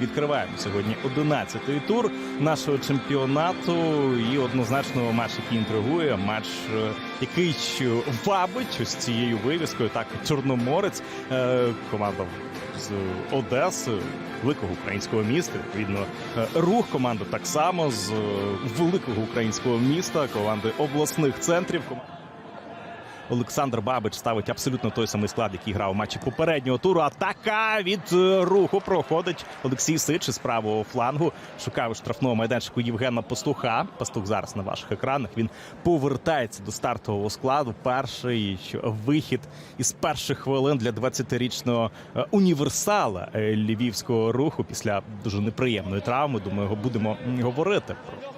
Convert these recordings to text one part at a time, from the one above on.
Відкриваємо сьогодні 11-й тур нашого чемпіонату. І однозначно матч, який інтригує, матч, е, який вабить ось цією вивіскою. Так, Чорноморець, е, команда з Одеси, великого українського міста. Відповідно, е, рух команда так само з великого українського міста, команди обласних центрів. Олександр Бабич ставить абсолютно той самий склад, який грав у матчі попереднього туру. Атака від е, руху проходить Олексій Сич із правого флангу. Шукає у штрафного майданчику Євгена Пастуха. Пастух зараз на ваших екранах. Він повертається до стартового складу. Перший вихід із перших хвилин для 20-річного е, універсала е, львівського руху після дуже неприємної травми. Думаю, будемо говорити про.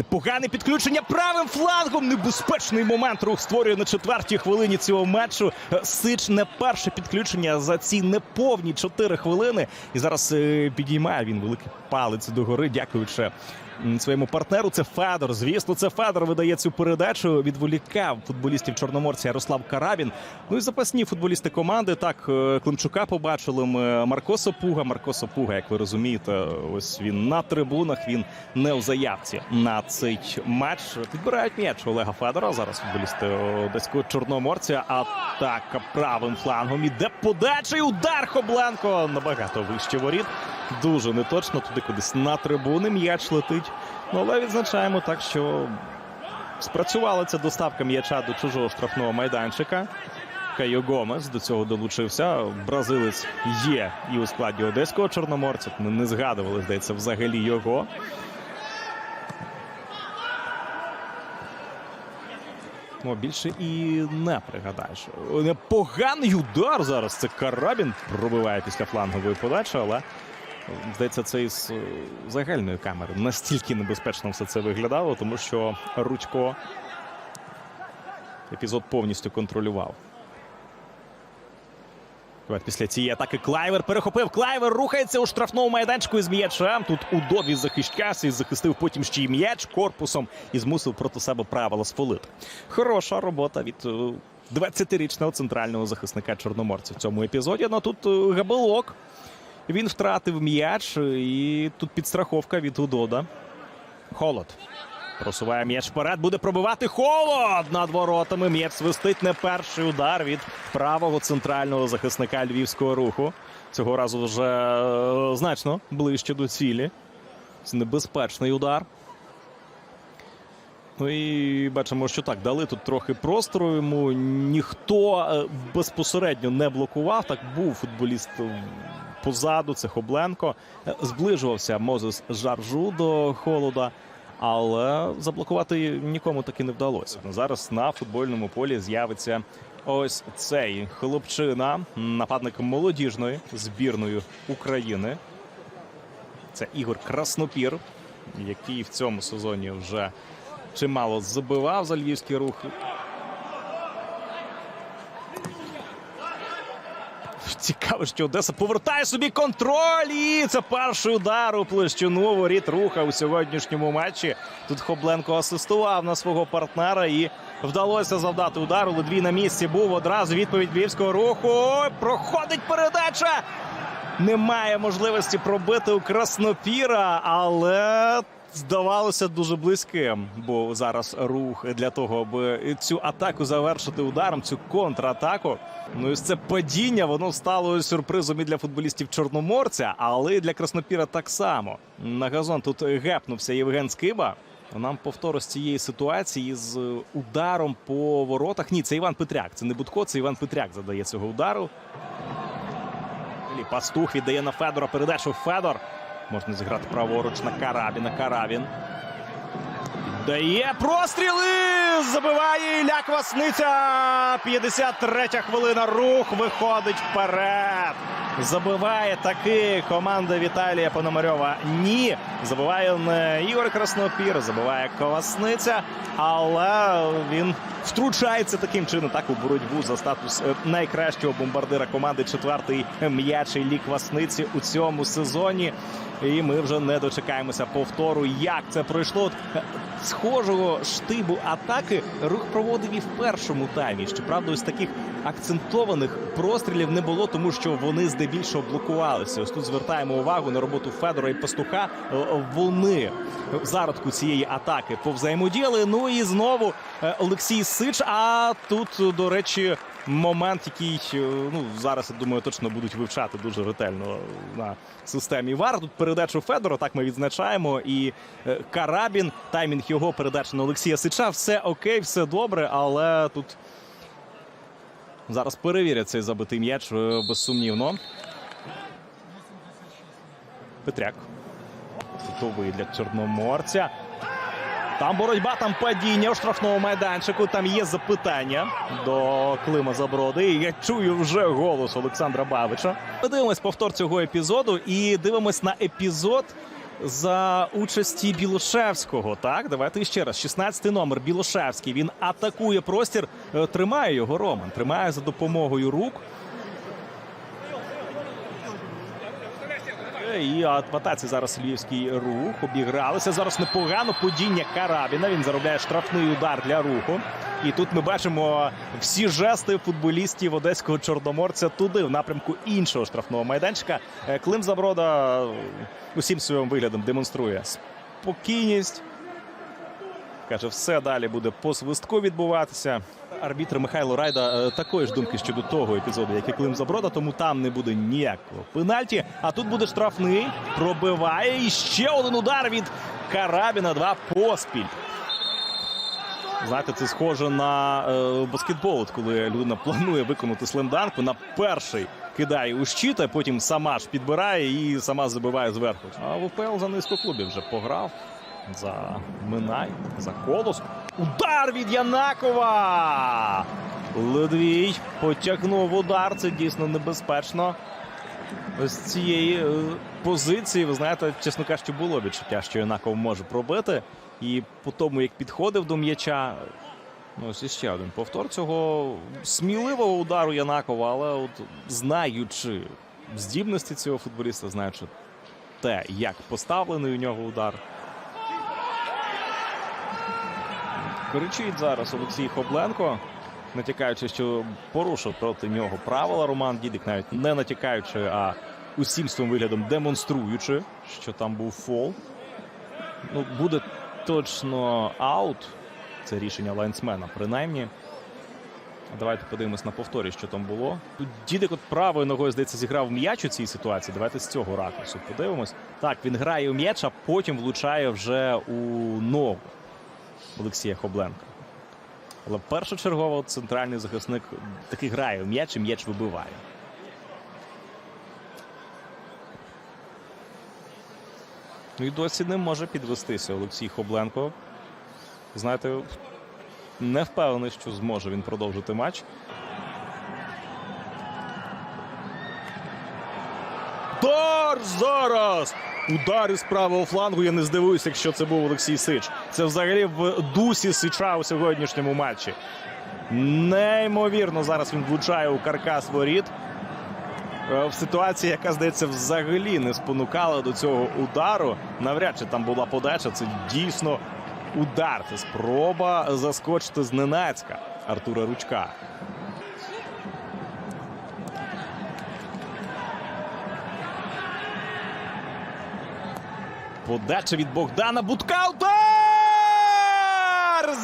Непогане підключення правим флангом. Небезпечний момент рух створює на четвертій хвилині цього матчу. Е, Сич не перше підключення за ці неповні 4 хвилини. І зараз е, підіймає він великий палець догори, дякуючи своєму партнеру. Це Федор. Звісно, це Федор видає цю передачу. Відволікав футболістів Чорноморця Ярослав Карабін. Ну і запасні футболісти команди. Так, е, Климчука побачили ми Марко Сопуга. Марко Сопуга, як ви розумієте, ось він на трибунах. Він не у заявці на цей матч. Підбирають м'яч Олега Федора. Зараз футболісти одеського чорноморця. Атака правим флангом. Іде подача і удар Хобленко. Набагато вище воріт. Дуже неточно. Туди кудись на трибуни м'яч летить. Ну, але відзначаємо так, що спрацювала ця доставка м'яча до чужого штрафного майданчика. Кайо Гомес до цього долучився. Бразилець є і у складі одеського чорноморця. Ми не згадували, здається, взагалі його. Ну, більше і не пригадаєш. Непоганий удар зараз. Це Карабін пробиває після флангової подачі, але здається, це із е, загальної камери настільки небезпечно все це виглядало, тому що Рудько епізод повністю контролював. От Після цієї атаки Клайвер перехопив. Клайвер рухається у штрафному майданчику із м'ячем. Тут удові захищався і захистив потім ще й м'яч корпусом і змусив проти себе правила сфолити. Хороша робота від е, 20-річного центрального захисника Чорноморця в цьому епізоді. Ну тут е, габелок. Він втратив м'яч і тут підстраховка від Удода. Холод. Просуває м'яч вперед, буде пробивати холод над воротами. М'яч свистить не перший удар від правого центрального захисника львівського руху. Цього разу вже е, значно ближче до цілі. Це небезпечний удар. Ну і бачимо, що так, дали тут трохи простору йому. Ніхто е, безпосередньо не блокував. Так був футболіст позаду, це Хобленко. Е, Зближувався Мозес Жаржу до холода. Але заблокувати нікому таки не вдалося. Ну, Зараз на футбольному полі з'явиться ось цей хлопчина, нападник молодіжної збірної України. Це Ігор Краснопір, який в цьому сезоні вже чимало забивав за львівський рух. Цікаво, що Одеса повертає собі контроль. І це перший удар у площину воріт руха у сьогоднішньому матчі. Тут Хобленко асистував на свого партнера і вдалося завдати удару. Ледвій на місці був одразу відповідь львівського руху. Ой, проходить передача. Немає можливості пробити у Краснопіра, але здавалося дуже близьким. Бо зараз рух для того, аби цю атаку завершити ударом, цю контратаку. Ну і це падіння воно стало сюрпризом і для футболістів Чорноморця, але і для Краснопіра так само. На газон тут гепнувся Євген Скиба. Нам повтор з цієї ситуації з ударом по воротах. Ні, це Іван Петряк. Це не Будко, це Іван Петряк задає цього удару. Пастух віддає на Федора передачу. Федор. Можна зіграти праворуч на Карабіна. Карабін. Дає простріли! Забиває Ілля Квасниця. 53-я хвилина. Рух виходить вперед. Забиває таки команда Віталія Пономарьова. Ні. Забиває не Ігор Краснопір, забиває Ковасниця, але він втручається таким чином так у боротьбу за статус е, найкращого бомбардира команди. Четвертий м'ячий лік Васниці у цьому сезоні. І ми вже не дочекаємося повтору. Як це пройшло? От, е, Схожого штибу атаки рух проводив і в першому таймі. Щоправда, ось таких акцентованих прострілів не було, тому що вони здебільшого блокувалися. Ось тут звертаємо увагу на роботу Федора і Пастуха. Е, Вони в зародку цієї атаки повзаємодіяли. Ну і знову е, Олексій Сич. А тут, до речі, момент, який е, ну зараз я думаю, точно будуть вивчати дуже ретельно на системі ВАР. Тут передачу Федора, так ми відзначаємо. І е, Карабін, таймінг його передачі на Олексія Сича. Все окей, все добре, але тут. Зараз перевірять цей забитий м'яч е, безсумнівно. Петряк. Готовий для Чорноморця. Там боротьба, там падіння у штрафному майданчику. Там є запитання до Клима Заброди. І я чую вже голос Олександра Бавича. Ми дивимось повтор цього епізоду і дивимось на епізод за участі Білошевського. Так, давайте ще раз. 16-й номер Білошевський. Він атакує простір, е, тримає його Роман. Тримає за допомогою рук. І в зараз львівський рух. Обігралися. Зараз непогано падіння Карабіна. Він заробляє штрафний удар для руху. І тут ми бачимо всі жести футболістів одеського чорноморця туди, в напрямку іншого штрафного майданчика. Е, Клим Заброда е, усім своїм виглядом демонструє спокійність. Каже, все далі буде по свистку відбуватися. Арбітр Михайло Райда е, такої ж думки щодо того епізоду, як і Клим Заброда, тому там не буде ніякого пенальті. А тут буде штрафний. Пробиває. І ще один удар від Карабіна. Два поспіль. Знаєте, це схоже на е, баскетбол, коли людина планує виконати слемданку. На перший кидає у щит, а потім сама ж підбирає і сама забиває зверху. А в УПЛ за низку клубів вже пограв. За Минай, за колос. Удар від Янакова! Ледвій потягнув удар. Це дійсно небезпечно. З цієї е, позиції, ви знаєте, чесно кажучи, було відчуття, що Янаков може пробити. І по тому, як підходив до м'яча, ну ось іще один повтор цього сміливого удару Янакова, але от знаючи здібності цього футболіста, знаючи те, як поставлений у нього удар. Кричить зараз Олексій Хобленко, натякаючи, що порушив проти нього правила Роман Дідик, навіть не натякаючи, а усім своїм виглядом демонструючи, що там був фол. Ну, буде точно аут. Це рішення лайнсмена, принаймні. Давайте подивимось на повторі, що там було. Тут Дідик от правою ногою, здається, зіграв м'яч у цій ситуації. Давайте з цього ракурсу подивимось. Так, він грає у м'яч, а потім влучає вже у ногу Олексія Хобленка. Але першочергово центральний захисник таки грає у м'яч і м'яч вибиває. Ну і досі не може підвестися Олексій Хобленко. Знаєте, не впевнений, що зможе він продовжити матч. Удар зараз! Удар із правого флангу. Я не здивуюся, якщо це був Олексій Сич. Це взагалі в дусі Сича у сьогоднішньому матчі. Неймовірно, зараз він влучає у каркас воріт. Е, В ситуації, яка здається, взагалі не спонукала до цього удару. Навряд чи там була подача. Це дійсно удар. Це спроба заскочити зненацька Артура Ручка. Подача від Богдана. Удар!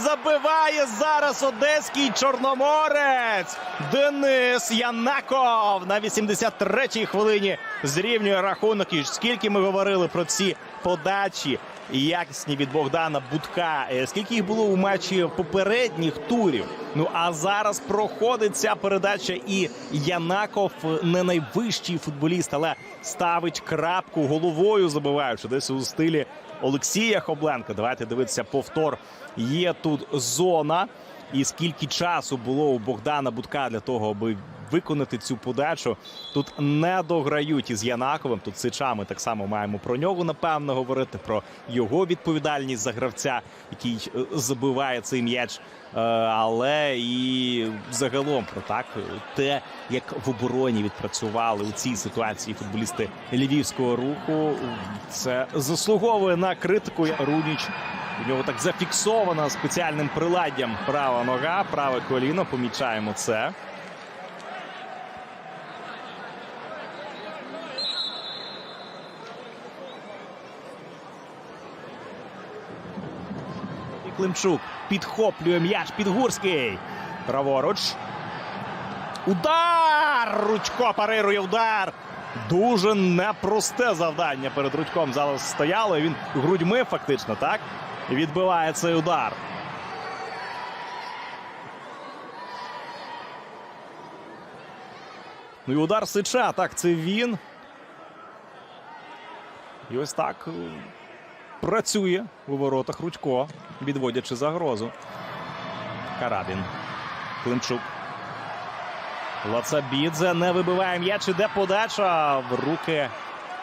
Забиває зараз одеський чорноморець. Денис Янаков на 83-й хвилині зрівнює рахунок. І скільки ми говорили про ці подачі якісні від Богдана Будка. Е, Скільки їх було у матчі попередніх турів? Ну а зараз проходить ця передача, і Янаков е, не найвищий футболіст, але ставить крапку головою, забиваючи десь у стилі Олексія Хобленка. Давайте дивитися повтор. Є тут зона. І скільки часу було у Богдана Будка для того, аби виконати цю подачу. Тут не дограють із Янаковим. Тут Сичами так само маємо про нього напевно говорити, про його відповідальність за гравця, який е, забиває цей м'яч. Е, Але і загалом про так те, як в обороні відпрацювали у цій ситуації футболісти львівського руху, це заслуговує на критику. Руніч у нього так зафіксована спеціальним приладдям права нога, праве коліно. Помічаємо це. Климчук підхоплює м'яч Підгурський. Праворуч. Удар! Ручко парирує удар. Дуже непросте завдання перед Рудьком зараз стояло. Він грудьми фактично так відбиває цей удар. Ну і удар Сича. Так, це він. І ось так працює у воротах Рудько, відводячи загрозу. Карабін. Климчук. Лацабідзе не вибиває м'яч. Іде подача в руки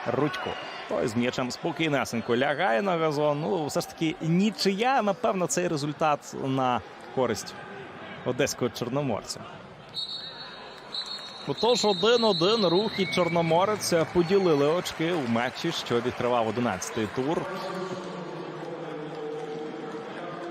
Рудько. Той з м'ячем спокійнесенько лягає на газон. Ну, все ж таки, нічия, напевно, цей результат на користь одеського чорноморця. Отож, один-один рух і Чорноморець поділили очки у матчі, що відкривав 11-й тур.